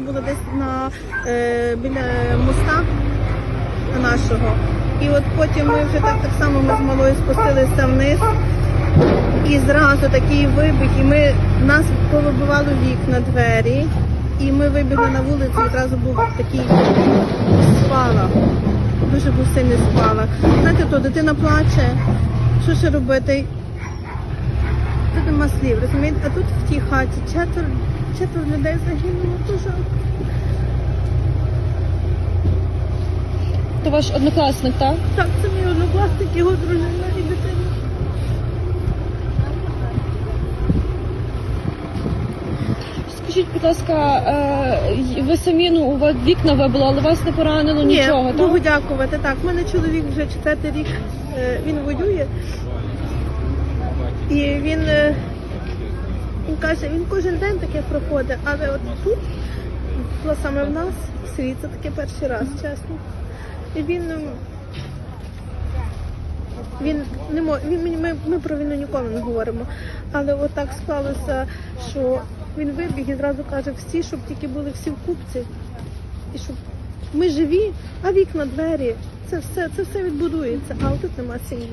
було десь на е, біля моста нашого. І от потім ми вже так, так само ми з малою спустилися вниз. І зразу такий вибіг, і ми нас повибивало вікна двері, і ми вибігли на вулицю, і одразу був такий спалах. Дуже був сильний спалах. Знаєте, то дитина плаче. Що ще робити? Тут нема слів, розумієте? А тут в тій хаті четверо, четверо людей загинуло. Дуже То ваш однокласник, так? так, це мій однокласник, його дружина і дитина. Скажіть, будь ласка, е, ви самі ну у вас вікна вибило, але вас не поранило нічого, Ні, Богу дякувати. Так, в мене чоловік вже четвертий рік е, він воює. І він, е, він каже, він кожен день таке проходить, але от тут, саме в нас, в селі, це таке перший раз, чесно. І він. ем, Він не мо... він ми, ми про війну ніколи не говоримо. Але от так склалося, що він вибіг і зразу каже всі, щоб тільки були всі в купці. І щоб ми живі, а вікна, двері, це все, це все відбудується, а тут нема сім'ї.